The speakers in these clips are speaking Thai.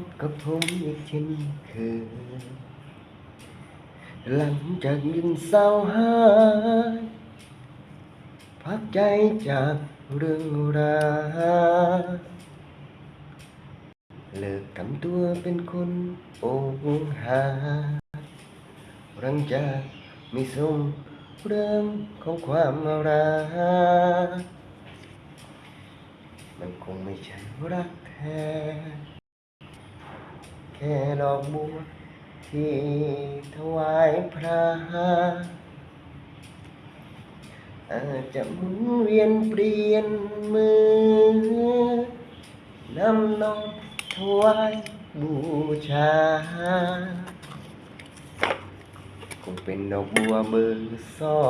บกับผมอีกเช่นเคยหลังจากยินเศร้าหายพักใจจากเรื่องราวเลิกทำตัวเป็นคนโอ้หาหลังจากมีส่งเรื่องของความรักมันคงไม่ใช่รักแท้ แค่ดอกบัวที่ถวายพระอาจจะหมุนเวียนเปลี่ยนมือนำนองถวายบูชาคงเป็นดอกบัวเบอร์สอ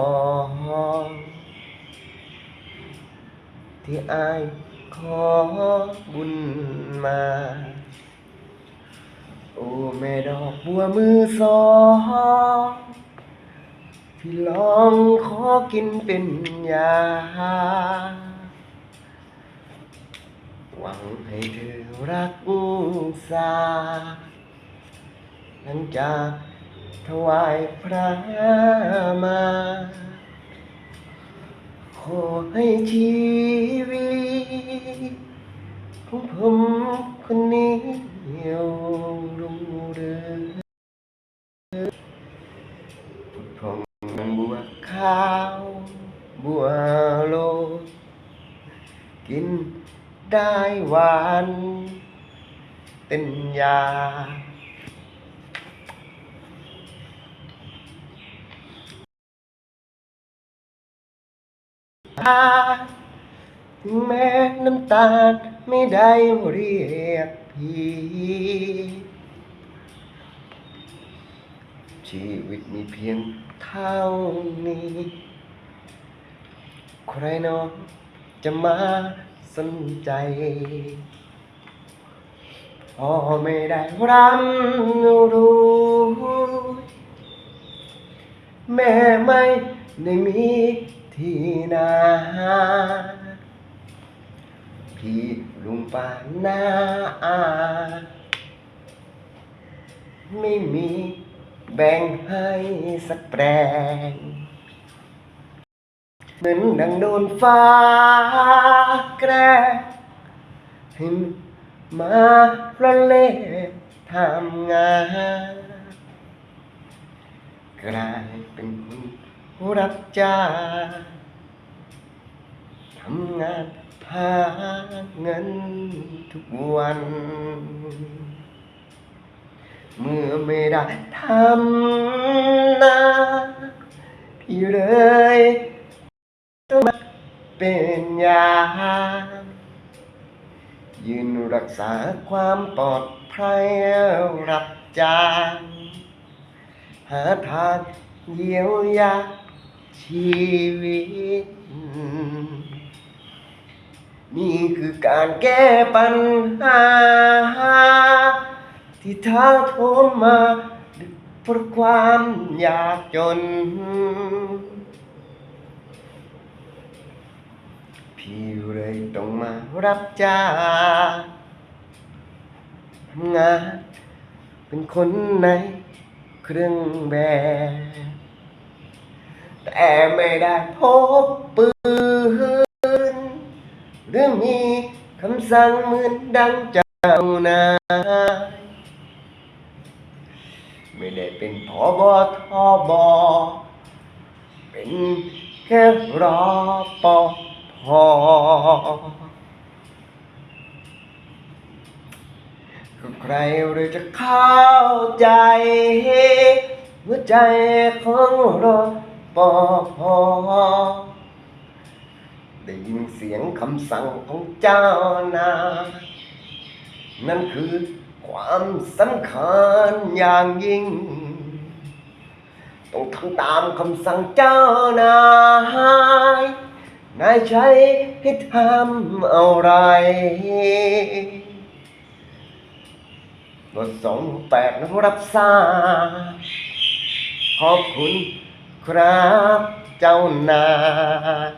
งที่อายขอบุญมา โอ้แม่ดอกบัวมือสองที่ลองขอกินเป็นยา หวังให้เธอรักษาหลังจากถวายพระมา ขอให้ชีวิตของผมคนนี้ อยู่รุ่งเรืองพุทธองบัวขาวบัวโล กินได้หวานเป็นยา ถึงแม้น้ำตาลไม่ได้เรียกพี่ชีวิตมีเพียงเท่านี้ ใครเน้องจะมาสนใจพ่อไม่ได้รับรู้แม่ไม่ได้มีที่นา พี่ลุงป้านาอาไม่มีแบ่งให้สักแปลงเหมือนดังโดนฟ้าแกล้งให้มาละเล่ทำงานกลายเป็นคนรับจ้างทำงาน หาเงินทุกวัน เมื่อไม่ได้ทำนาพี่เลยต้องมาเป็นยามยืนรักษาความปลอดภัยรับจางหาทางเยียวยาชีวิต นี่คือการแก้ปัญหา ที่ท้าโทมมาเพราะความยากจน พี่เลยต้องมารับจ้างทำงานเป็นคนในเครื่องแบบ แต่ไม่ได้พบปืน หรือมีคำสั่งเหมือนดังเจ้านายไม่ได้เป็นพอบอทอบอเป็นแค่รอปอพอใครหรือจะเข้าใจหัวใจของรอปอพอ เสียงคำสั่งของเจ้านา นั่นคือความสำคัญอย่างยิ่ง ต้องทำตามคำสั่งเจ้านายนายใช้ให้ทำอะไรบทสองแปดนะรับทราบขอบคุณครับเจ้านาย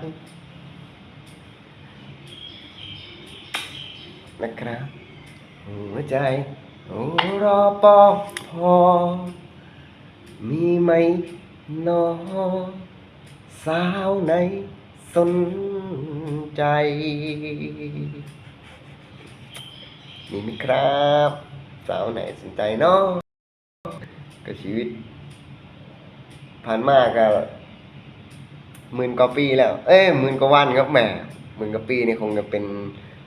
นะครับหัวใจรอปอพอ มีไหมหนอสาวไหนสนใจ มีไหมครับ สาวไหนสนใจเนาะกับชีวิต ผ่านมากก็หมื่นกว่าปีแล้ว เอ้ยหมื่นกว่าวันครับแหมหมื่นกว่าปีนี่คงจะเป็น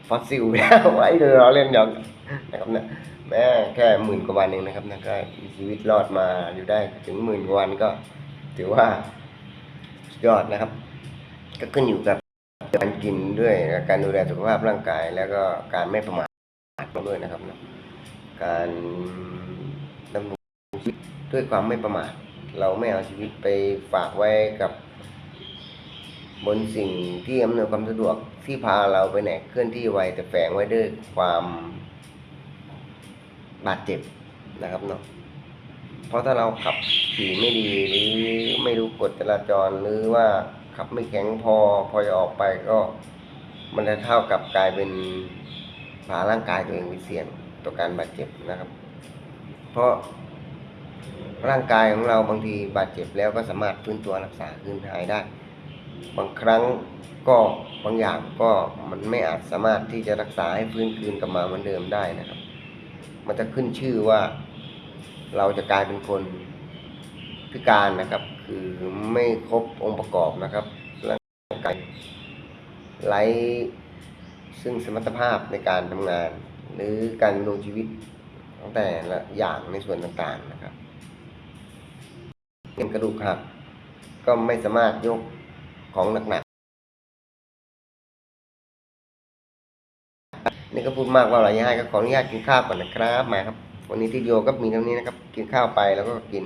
ฟอสซิลแล้วไว้เดี๋ยวเราเล่นหยอกนะครับนะแม่แค่หมื่นกว่าวันเองนะครับนะก็มีชีวิตรอดมาอยู่ได้ถึงหมื่นกว่าวันก็ ถือว่ายอดนะครับ ก็ขึ้นอยู่กับการกินด้วยการดูแลสุขภาพร่างกาย แล้วก็การไม่ประมาทด้วยนะครับนะการดำรงชีวิตด้วยความไม่ประมาทเราไม่เอาชีวิตไปฝากไว้กับ บนสิ่งที่อำนวยความสะดวกที่พาเราไปไหนเคลื่อนที่ไวแต่แฝงไว้ด้วยความบาดเจ็บนะครับเนาะเพราะถ้าเราขับขี่ไม่ดีหรือไม่รู้กฎจราจรหรือว่าขับไม่แข็งพอพอจะออกไปก็มันจะเท่ากับกลายเป็นพาร่างกายตัวเองไปเสี่ยงต่อการบาดเจ็บนะครับ เพราะร่างกายของเราบางทีบาดเจ็บแล้วก็สามารถฟื้นตัวรักษาคืนหายได้ บางครั้งก็บางอย่างก็มันไม่อาจสามารถที่จะรักษาให้ฟื้นคืนกลับมาเหมือนเดิมได้นะครับ มันจะขึ้นชื่อว่าเราจะกลายเป็นคนพิการนะครับ คือไม่ครบองค์ประกอบนะครับร่างกายไร้ซึ่งสมรรถภาพในการทำงาน หรือการดำรงชีวิตของแต่ละอย่างในส่วนต่างๆนะครับเป็นกระดูกหักก็ไม่สามารถยก ของหนักๆนี่ก็พูดมากว่าอะไรให้ก็ขออนุญาตกินข้าวก่อนนะครับมาครับ วันนี้ที่โยก็มีเท่านี้นะครับ กินข้าวไปแล้วก็กิน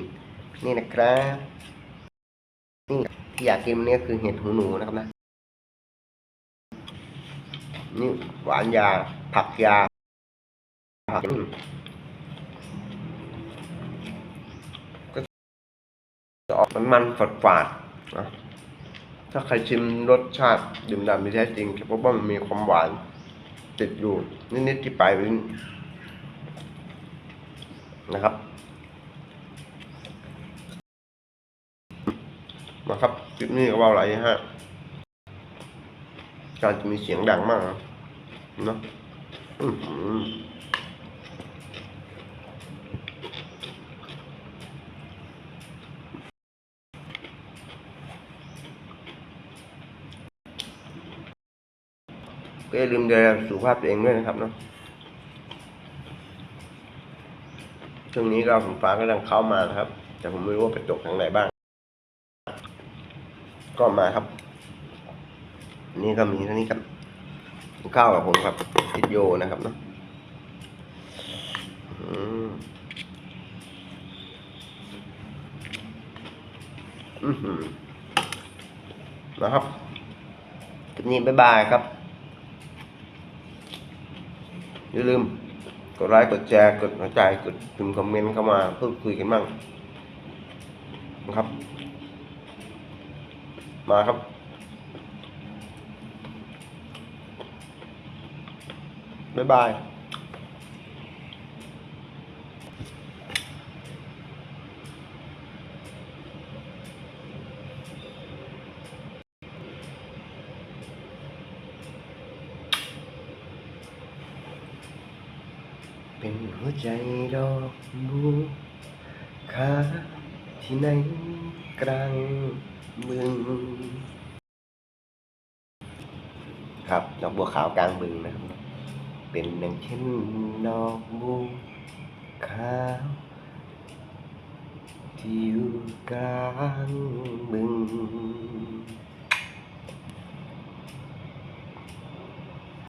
นี่นะครับนี่ที่อยากกินวันนี้ก็คือเห็ดหูหนูนะครับนะนี่หวานยา ผักยาผักจะออกมันมันฝาดฝาดนะ ถ้าใครชิมรสชาติดื่มด่ำที่แท้จริงจะพบว่ามันมีความหวาน ติดอยู่นิดๆที่ปลายลิ้นนะครับมาครับคลิปนี้ก็ว่าอะไรฮะการจะมีเสียงดังมากนะเนาะอื้อหื อก็อย่าลืมดูแลสุขภาพตัวเองด้วยนะครับเนาะช่วงนี้ก็ฝนฟ้ากำลังเข้ามานะครับ แต่ผมไม่รู้ว่าไปตกทางไหนบ้าง ก็มาครับ นี่ก็มีเท่านี้ครับกินข้าวกับผมครับติดโยนะครับเนาะอืมอือหือนะครับคลิปนี้บ๊ายบายครับ อย่าลืมกดไลค์กดแชร์กดหัวใจกดพิมพ์คอมเมนต์เข้ามาพูดคุยกันบ้างนะครับ มาครับ บ๊ายบาย เป็นหัวใจดอกบัวขาที่ในกลางบึงครับดอกบัวขาวกลางบึงนะครับ เป็นดังเช่นดอกบัวขาวที่อยู่กลางบึง